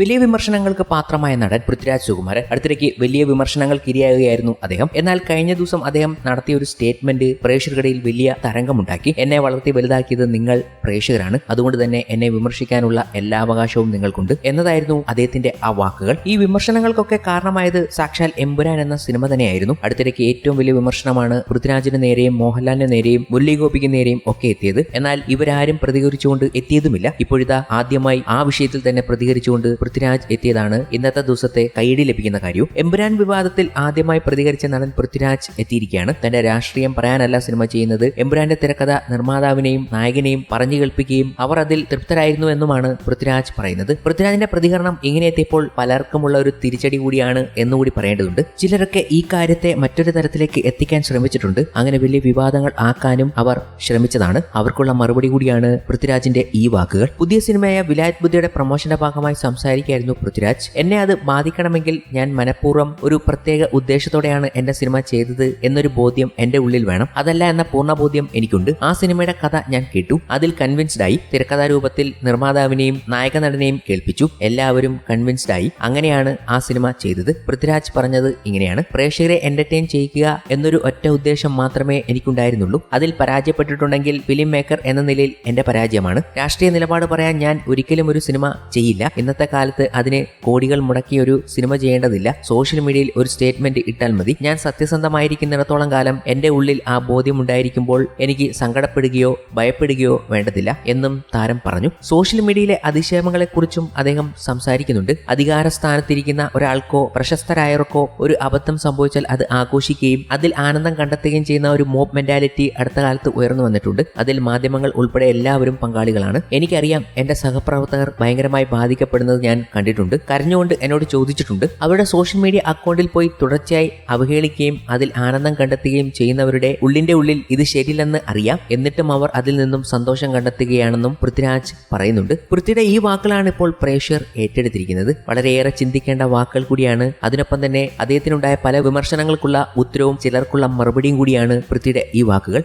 വലിയ വിമർശനങ്ങൾക്ക് പാത്രമായ നടൻ പൃഥ്വിരാജ് സുകുമാരൻ അടുത്തിടയ്ക്ക് വലിയ വിമർശനങ്ങൾക്ക് ഇരയാകുകയായിരുന്നു അദ്ദേഹം. എന്നാൽ കഴിഞ്ഞ ദിവസം അദ്ദേഹം നടത്തിയ ഒരു സ്റ്റേറ്റ്മെന്റ് പ്രേക്ഷകർക്കിടയിൽ വലിയ തരംഗമുണ്ടാക്കി. എന്നെ വളർത്തി വലുതാക്കിയത് നിങ്ങൾ പ്രേക്ഷകരാണ്. അതുകൊണ്ട് തന്നെ എന്നെ വിമർശിക്കാനുള്ള എല്ലാ അവകാശവും നിങ്ങൾക്കുണ്ട് എന്നതായിരുന്നു അദ്ദേഹത്തിന്റെ ആ വാക്കുകൾ. ഈ വിമർശനങ്ങൾക്കൊക്കെ കാരണമായത് സാക്ഷാൽ എമ്പുരാൻ എന്ന സിനിമ തന്നെയായിരുന്നു. അടുത്തിടയ്ക്ക് ഏറ്റവും വലിയ വിമർശനമാണ് പൃഥ്വിരാജിന് നേരെയും മോഹൻലാലിന് നേരെയും മുരളി ഗോപിക്ക് നേരെയും ഒക്കെ എത്തിയത്. എന്നാൽ ഇവരാരും പ്രതികരിച്ചുകൊണ്ട് എത്തിയതുമില്ല. ഇപ്പോഴിതാ ആദ്യമായി ആ വിഷയത്തിൽ തന്നെ പ്രതികരിച്ചുകൊണ്ട് പൃഥ്വിരാജ് എത്തിയതാണ് ഇന്നത്തെ ദിവസത്തെ കൈയടി ലഭിക്കുന്ന കാര്യവും എമ്പുരാൻ വിവാദത്തിൽ ആദ്യമായി പ്രതികരിച്ച നടൻ പൃഥ്വിരാജ് എത്തിയിരിക്കുകയാണ്. തന്റെ രാഷ്ട്രീയം പറയാനല്ല സിനിമ ചെയ്യുന്നത്. എമ്പുരാന്റെ തിരക്കഥ നിർമ്മാതാവിനെയും നായകനെയും പറഞ്ഞു കേൾപ്പിക്കുകയും അവർ അതിൽ തൃപ്തരായിരുന്നു എന്നുമാണ് പൃഥ്വിരാജ് പറയുന്നത്. പൃഥ്വിരാജിന്റെ പ്രതികരണം ഇങ്ങനെ എത്തിയപ്പോൾ പലർക്കുമുള്ള ഒരു തിരിച്ചടി കൂടിയാണ് എന്നുകൂടി പറയേണ്ടതുണ്ട്. ചിലരൊക്കെ ഈ കാര്യത്തെ മറ്റൊരു തരത്തിലേക്ക് എത്തിക്കാൻ ശ്രമിച്ചിട്ടുണ്ട്. അങ്ങനെ വലിയ വിവാദങ്ങൾ ആക്കാനും അവർ ശ്രമിച്ചതാണ്. അവർക്കുള്ള മറുപടി കൂടിയാണ് പൃഥ്വിരാജിന്റെ ഈ വാക്കുകൾ. പുതിയ സിനിമയായ വിലായത് ബുദ്ധിയുടെ പ്രൊമോഷന്റെ ഭാഗമായി സംസാരിക്കായിരുന്നു പൃഥ്വിരാജ്. എന്നെ അത് ബാധിക്കണമെങ്കിൽ ഞാൻ മനഃപൂർവം ഒരു പ്രത്യേക ഉദ്ദേശത്തോടെയാണ് എന്റെ സിനിമ ചെയ്തത് എന്നൊരു ബോധ്യം എന്റെ ഉള്ളിൽ വേണം. അതല്ല എന്ന പൂർണ ബോധ്യം എനിക്കുണ്ട്. ആ സിനിമയുടെ കഥ ഞാൻ കേട്ടു. അതിൽ കൺവിൻസ്ഡ് ആയി തിരക്കഥാരൂപത്തിൽ നിർമ്മാതാവിനെയും നായക നടനെയും കേൾപ്പിച്ചു. എല്ലാവരും കൺവിൻസ്ഡ് ആയി അങ്ങനെയാണ് ആ സിനിമ ചെയ്തത്. പൃഥ്വിരാജ് പറഞ്ഞത് ഇങ്ങനെയാണ്. പ്രേക്ഷകരെ എന്റർടൈൻ ചെയ്യിക്കുക എന്നൊരു ഒറ്റ ഉദ്ദേശം മാത്രമേ എനിക്കുണ്ടായിരുന്നുള്ളൂ. അതിൽ പരാജയപ്പെട്ടിട്ടുണ്ടെങ്കിൽ ഫിലിം മേക്കർ എന്ന നിലയിൽ എന്റെ പരാജയമാണ്. രാഷ്ട്രീയ നിലപാട് പറയാൻ ഞാൻ ഒരിക്കലും ഒരു സിനിമ ചെയ്യില്ല. ഇന്നത്തെ കാലത്ത് അതിന് കോടികൾ മുടക്കി ഒരു സിനിമ ചെയ്യേണ്ടതില്ല. സോഷ്യൽ മീഡിയയിൽ ഒരു സ്റ്റേറ്റ്മെന്റ് ഇട്ടാൽ മതി. ഞാൻ സത്യസന്ധമായിരിക്കുന്നിടത്തോളം കാലം എന്റെ ഉള്ളിൽ ആ ബോധ്യം ഉണ്ടായിരിക്കുമ്പോൾ എനിക്ക് സങ്കടപ്പെടുകയോ ഭയപ്പെടുകയോ വേണ്ടതില്ല എന്നും താരം പറഞ്ഞു. സോഷ്യൽ മീഡിയയിലെ അതിക്ഷേപങ്ങളെക്കുറിച്ചും അദ്ദേഹം സംസാരിക്കുന്നുണ്ട്. അധികാര സ്ഥാനത്തിരിക്കുന്ന ഒരാൾക്കോ പ്രശസ്തരായവർക്കോ ഒരു അബദ്ധം സംഭവിച്ചാൽ അത് ആഘോഷിക്കുകയും അതിൽ ആനന്ദം കണ്ടെത്തുകയും ചെയ്യുന്ന ഒരു മോബ് മെന്റാലിറ്റി അടുത്ത കാലത്ത് ഉയർന്നു വന്നിട്ടുണ്ട്. അതിൽ മാധ്യമങ്ങൾ ഉൾപ്പെടെ എല്ലാവരും പങ്കാളികളാണ്. എനിക്കറിയാം എന്റെ സഹപ്രവർത്തകർ ഭയങ്കരമായി ബാധിക്കപ്പെടുന്നത് ഞാൻ കണ്ടിട്ടുണ്ട്. കരഞ്ഞുകൊണ്ട് എന്നോട് ചോദിച്ചിട്ടുണ്ട്. അവരുടെ സോഷ്യൽ മീഡിയ അക്കൗണ്ടിൽ പോയി തുടർച്ചയായി അവഹേളിക്കുകയും അതിൽ ആനന്ദം കണ്ടെത്തുകയും ചെയ്യുന്നവരുടെ ഉള്ളിന്റെ ഉള്ളിൽ ഇത് ശരിയല്ലെന്ന് അറിയാം. എന്നിട്ടും അവർ അതിൽ നിന്നും സന്തോഷം കണ്ടെത്തുകയാണെന്നും പൃഥ്വിരാജ് പറയുന്നുണ്ട്. പൃഥ്വിയുടെ ഈ വാക്കുകളാണ് ഇപ്പോൾ പ്രേക്ഷകർ ഏറ്റെടുത്തിരിക്കുന്നത്. വളരെയേറെ ചിന്തിക്കേണ്ട വാക്കുകൾ കൂടിയാണ്. അതിനൊപ്പം തന്നെ അദ്ദേഹത്തിനുണ്ടായ പല വിമർശനങ്ങൾക്കുള്ള ഉത്തരവും ചിലർക്കുള്ള മറുപടിയും കൂടിയാണ് പൃഥ്വിയുടെ ഈ വാക്കുകൾ.